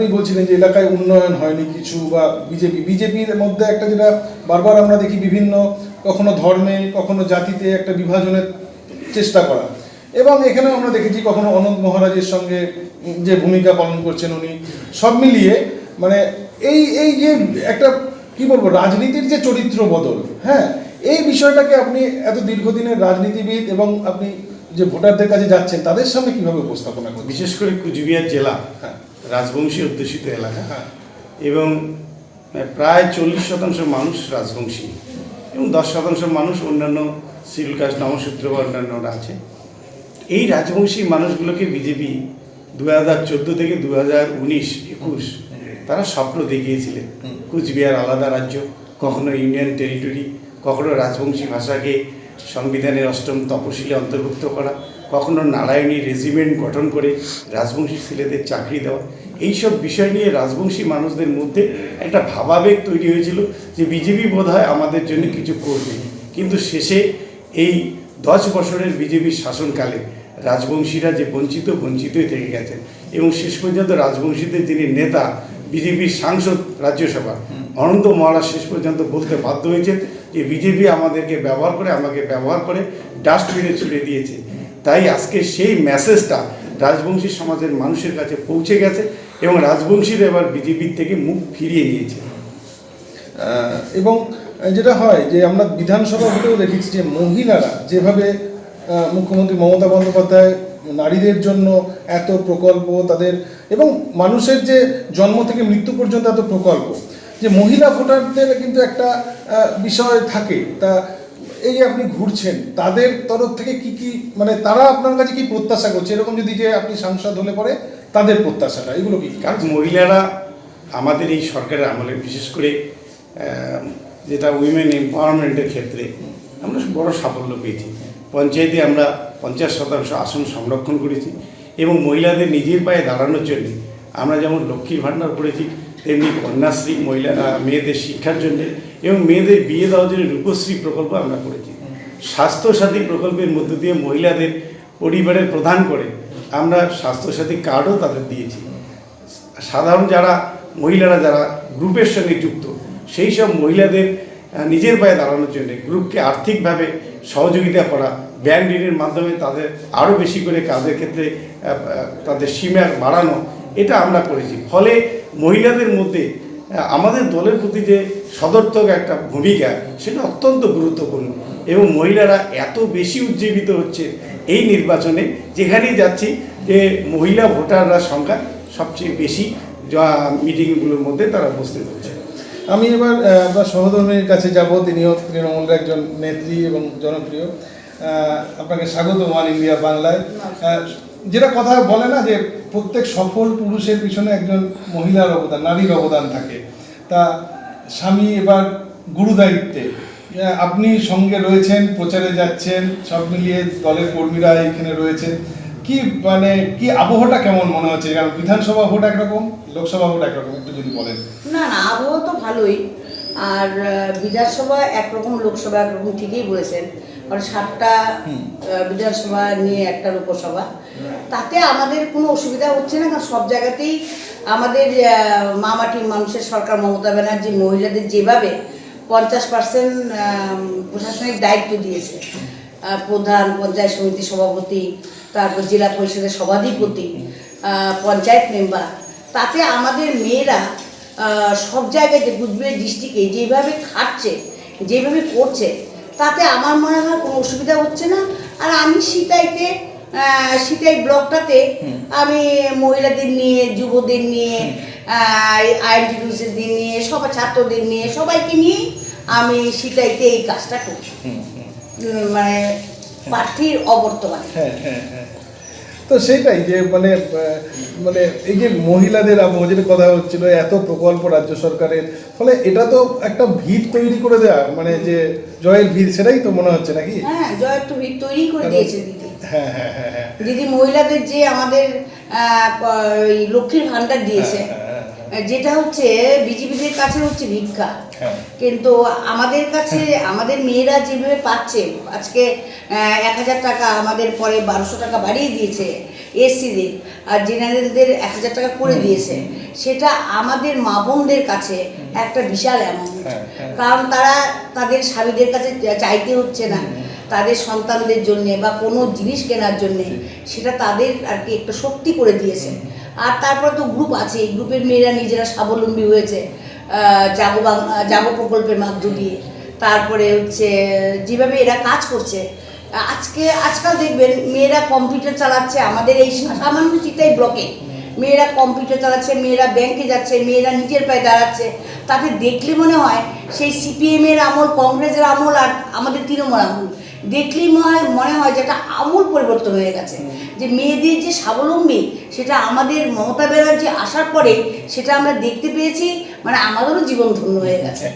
আপনি বলছিলেন যে এলাকায় উন্নয়ন হয়নি কিছু বা বিজেপি বিজেপির মধ্যে একটা যেটা বারবার আমরা দেখি বিভিন্ন কখনো ধর্মে কখনো জাতিতে একটা বিভাজনের চেষ্টা করা। এবং এখানেও আমরা দেখেছি কখনো অনন্ত মহারাজের সঙ্গে যে ভূমিকা পালন করছেন উনি সব মিলিয়ে মানে এই এই যে একটা কি বলব রাজনীতির যে চরিত্র বদল হ্যাঁ এই বিষয়টাকে আপনি এত দীর্ঘদিনের রাজনীতিবিদ এবং আপনি যে ভোটারদের কাছে যাচ্ছেন তাদের সামনে কীভাবে উপস্থাপনা করবেন বিশেষ করে কুচবিহার জেলা হ্যাঁ। রাজবংশী অধ্যুষিত এলাকা। এবং প্রায় চল্লিশ শতাংশ মানুষ রাজবংশী। এবং দশ শতাংশ মানুষ অন্যান্য সিভিল কাস্ট নমসূত্র বা অন্যান্যরা আছে। এই রাজবংশী মানুষগুলোকে বিজেপি দু হাজার চোদ্দ থেকে দু হাজার উনিশ একুশ তারা স্বপ্ন দেখিয়েছিলেন। কুচবিহার আলাদা রাজ্য কখনো ইউনিয়ন টেরিটরি কখনো রাজবংশী ভাষাকে সংবিধানের অষ্টম তপশিলে অন্তর্ভুক্ত করা, কখনো নারায়ণী রেজিমেন্ট গঠন করে রাজবংশী ছেলেদের চাকরি দেওয়া, এইসব বিষয় নিয়ে রাজবংশী মানুষদের মধ্যে একটা ভাবাবেগ তৈরি হয়েছিল যে বিজেপি বোধহয় আমাদের জন্য কিছু করবে। কিন্তু শেষে এই দশ বছরের বিজেপির শাসনকালে রাজবংশীরা যে বঞ্চিত, বঞ্চিতই থেকে গেছেন এবং শেষ পর্যন্ত রাজবংশীদের যিনি নেতা, বিজেপির সাংসদ রাজ্যসভা, অনন্ত মহারাজ শেষ পর্যন্ত বলতে বাধ্য হয়েছেন যে বিজেপি আমাদেরকে ব্যবহার করে, আমাকে ব্যবহার করে, ডাস্টবিনে ছুড়ে দিয়েছে। তাই আজকে সেই মেসেজটা রাজবংশী সমাজের মানুষের কাছে পৌঁছে গেছে এবং রাজবংশীরা এবার বিজেপির থেকে মুখ ফিরিয়ে নিয়েছে। এবং যেটা হয় যে আমরা বিধানসভা ভোটেও দেখেছি যে মহিলারা যেভাবে মুখ্যমন্ত্রী মমতা বন্দ্যোপাধ্যায় নারীদের জন্য এত প্রকল্প তাদের, এবং মানুষের যে জন্ম থেকে মৃত্যু পর্যন্ত এত প্রকল্প যে মহিলা ভোটারদের কিন্তু একটা বিষয় থাকে। তা এই যে আপনি ঘুরছেন, তাদের তরফ থেকে কি কি মানে তারা আপনার কাছে কি প্রত্যাশা করছে? এরকম যদি যে আপনি সাংসদ হলে পরে তাদের প্রত্যাশাটা, এগুলো কি? কারণ মহিলারা আমাদের এই সরকারের আমলে, বিশেষ করে যেটা উইমেন এম্পাওয়ারমেন্টের ক্ষেত্রে, আমরা বড় সাফল্য পেয়েছি। পঞ্চায়েতে আমরা পঞ্চাশ শতাংশ আসন সংরক্ষণ করেছি এবং মহিলাদের নিজের পায়ে দাঁড়ানোর জন্য আমরা যেমন লক্ষ্মীর ভাণ্ডার করেছি তেমনি কন্যাশ্রী মহিলা মেয়েদের শিক্ষার জন্য এবং মেয়েদের বিয়ে দেওয়ার জন্য রূপশ্রী প্রকল্প আমরা করেছি। স্বাস্থ্যসাথী প্রকল্পের মধ্য দিয়ে মহিলাদের পরিবারের প্রধান করে আমরা স্বাস্থ্যসাথী কার্ডও তাদের দিয়েছি। সাধারণ যারা মহিলারা, যারা গ্রুপের সঙ্গে যুক্ত, সেই সব মহিলাদের নিজের পায়ে দাঁড়ানোর জন্য গ্রুপকে আর্থিকভাবে সহযোগিতা করা, ব্যাংক ঋণের মাধ্যমে তাদের আরও বেশি করে কাজের ক্ষেত্রে তাদের সীমা বাড়ানো, এটা আমরা করেছি। ফলে মহিলাদের মধ্যে আমাদের দলের প্রতি যে সদর্থক একটা ভূমিকা, সেটা অত্যন্ত গুরুত্বপূর্ণ। এবং মহিলারা এত বেশি উজ্জীবিত হচ্ছে এই নির্বাচনে, যেখানেই যাচ্ছি, যে মহিলা ভোটাররা সংখ্যা সবচেয়ে বেশি, যা মিটিংগুলোর মধ্যে তারা উপস্থিত হচ্ছে। আমি এবার আপনার সহধর্মীর কাছে যাব। তিনিও তৃণমূলের একজন নেত্রী এবং জনপ্রিয়। আপনাকে স্বাগত ওয়ান ইন্ডিয়া বাংলায়। যেটা কথা বলে না যে প্রত্যেক সফল পুরুষের পিছনে একজন মহিলার অবদান, নারীর অবদান থাকে। তা স্বামী এবার গুরু দায়িত্বে আপনি সঙ্গে রয়েছেন, প্রচারে যাচ্ছেন, সব মিলিয়ে দলের কর্মীরা এখানে রয়েছেন। কি মানে কি আবহাওয়াটা কেমন মনে হচ্ছে? কারণ বিধানসভা ভোট একরকম, লোকসভা ভোট একরকম, একটু যদি বলেন। না না আবহাওয়া তো ভালোই। আর বিধানসভা একরকম, লোকসভা একরকম, ঠিকই বলেছেন। কারণ সাতটা বিধানসভা নিয়ে একটা লোকসভা। তাতে আমাদের কোনো অসুবিধা হচ্ছে না কারণ সব জায়গাতেই আমাদের মামাটির মানুষের সরকার মমতা ব্যানার্জি মহিলাদের যেভাবে পঞ্চাশ পার্সেন্ট প্রশাসনিক দায়িত্ব দিয়েছে। প্রধান পঞ্চায়েত সমিতি সভাপতি তারপর জেলা পরিষদের সভাধিপতি পঞ্চায়েত মেম্বার। তাতে আমাদের মেয়েরা সব জায়গায় যে কুচবিহার ডিস্ট্রিক্টে যেভাবে খাটছে যেভাবে করছে তাতে আমার মনে হয় কোনো অসুবিধা হচ্ছে না। আর আমি সিতাইতে সীতাই ব্লকটাতে আমি মহিলাদের নিয়ে যুবদের নিয়ে দিন নিয়ে সবাই ছাত্রদের নিয়ে সবাইকে নিয়ে আমি সিতাইতে এই কাজটা করছি মানে প্রার্থীর অবর্তমানে। হ্যাঁ হ্যাঁ হ্যাঁ। তো সেটাই যে মানে মানে এই যে মহিলাদের আবহ যেটা কথা হচ্ছিল এত প্রকল্প রাজ্য সরকারের ফলে এটা তো একটা ভিত তৈরি করে দেওয়া মানে যে জয়ের ভিত সেটাই তো মনে হচ্ছে নাকি? হ্যাঁ জয়ের তো ভিত তৈরি করে দিয়েছে দিদি। হ্যাঁ হ্যাঁ হ্যাঁ হ্যাঁ। দিদি মহিলাদের যে আমাদের লক্ষ্মীর ভান্ডার দিয়েছে। হ্যাঁ, হ্যাঁ, যেটা হচ্ছে বিজেপিদের কাছে হচ্ছে ভিক্ষা। হ্যাঁ। কিন্তু আমাদের কাছে আমাদের মেয়েরা যেভাবে পাচ্ছে আজকে এক হাজার টাকা আমাদের পরে বারোশো টাকা বাড়িয়ে দিয়েছে এসসিদের আর জেনারেলদের এক হাজার টাকা করে দিয়েছে সেটা আমাদের মা বোনদের কাছে একটা বিশাল অ্যামাউন্ট হ্যাঁ, হ্যাঁ। কারণ তারা তাদের স্বামীদের কাছে চাইতে হচ্ছে না। তাদের সন্তানদের জন্যে বা কোনো জিনিস কেনার জন্যে সেটা তাদের আর কি একটা শক্তি করে দিয়েছে। আর তারপর তো গ্রুপ আছে এই গ্রুপের মেয়েরা নিজেরা স্বাবলম্বী হয়েছে। জাগো জাগো প্রকল্পের মাধ্য দিয়ে। তারপরে হচ্ছে, যেভাবে এরা কাজ করছে, আজকে, আজকাল দেখবেন মেয়েরা কম্পিউটার চালাচ্ছে আমাদের এই সামান্য চিতাই ব্লকে মেয়েরা কম্পিউটার চালাচ্ছে, মেয়েরা ব্যাংকে যাচ্ছে, মেয়েরা নিজের পায়ে দাঁড়াচ্ছে। তাতে দেখলে মনে হয় সেই সিপিএমের আমল কংগ্রেসের আমল আর আমাদের তৃণমূল আমল দেখলেই মনে হয় মনে হয় যে একটা আমূল পরিবর্তন হয়ে গেছে। যে মেয়েদের যে স্বাবলম্বী সেটা আমাদের মমতা ব্যানার্জি আসার পরে সেটা আমরা দেখতে পেয়েছি মানে আমাদেরও জীবন ধন্য হয়ে গেছে।